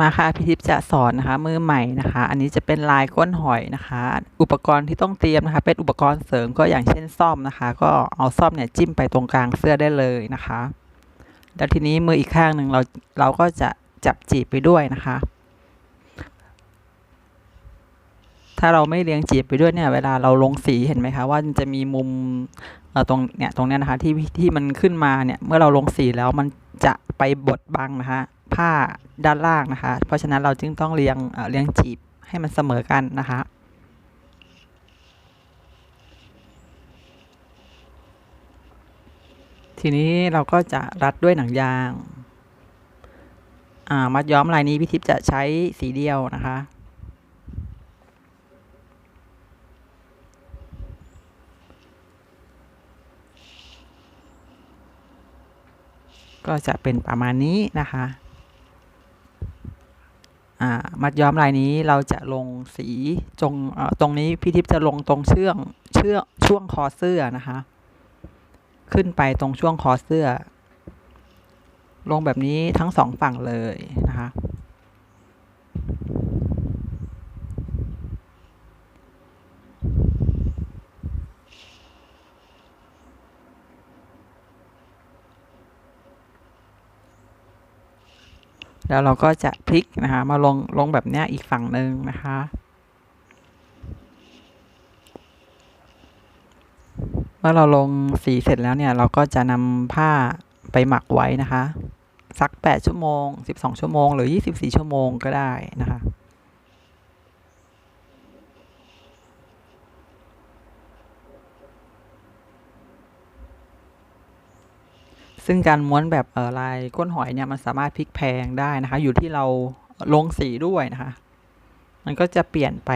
มาค่ะพี่ทิพย์จะสอนนะคะ มือใหม่นะคะ อันนี้จะเป็นลายก้นหอยนะคะ อุปกรณ์ที่ต้องเตรียมนะคะ เป็นอุปกรณ์เสริมก็อย่างเช่นซ่อมนะคะ ก็เอาซ่อมเนี่ยจิ้มไปตรงกลางเสื้อได้เลยนะคะ แล้วทีนี้มืออีกข้างหนึ่งเราเราก็จะจับจีบไปด้วยนะคะ ถ้าเราไม่เลี้ยงจีบไปด้วยเนี่ยเวลาเราลงสีเห็นไหมคะว่าจะมีมุมตรงเนี่ยตรงเนี้ยนะคะที่ที่มันขึ้นมาเนี่ยเมื่อเราลงสีแล้วมันจะไปบดบังนะคะ ผ้าด้านล่างนะคะ เพราะฉะนั้นเราจึงต้องเรียงเรียงจีบให้มันเสมอกันนะคะทีนี้เราก็จะรัดด้วยหนังยางามัดย้อมลายนี้พี่ทิพย์จะใช้สีเดียวนะคะ ก็จะเป็นประมาณนี้นะคะ มัดย้อมลายนี้เราจะลงสีจงตรงนี้พี่ทิพย์จะลงตรงเชือกเชือกช่วงคอเสื้อนะคะ ขึ้นไปตรงช่วงคอเสื้อ ลงแบบนี้ทั้งสองฝั่งเลยนะคะ แล้วเราก็จะพลิกนะคะมาลงลงแบบนี้อีกฝั่งหนึ่งนะคะเมื่อเราลงสีเสร็จแล้วเนี่ยเราก็จะนำผ้าไปหมักไว้นะคะ สัก 8 ชั่วโมง 12 ชั่วโมง หรือ 24 ชั่วโมงก็ได้นะคะ ซึ่งการม้วนแบบลายก้นหอยเนี่ยมันสามารถพลิกแพงได้นะคะ อยู่ที่เราลงสีด้วยนะคะ มันก็จะเปลี่ยนไป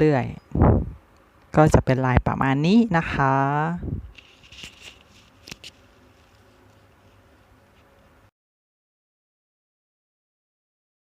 เรื่อยๆ ก็จะเป็นลายประมาณนี้นะคะ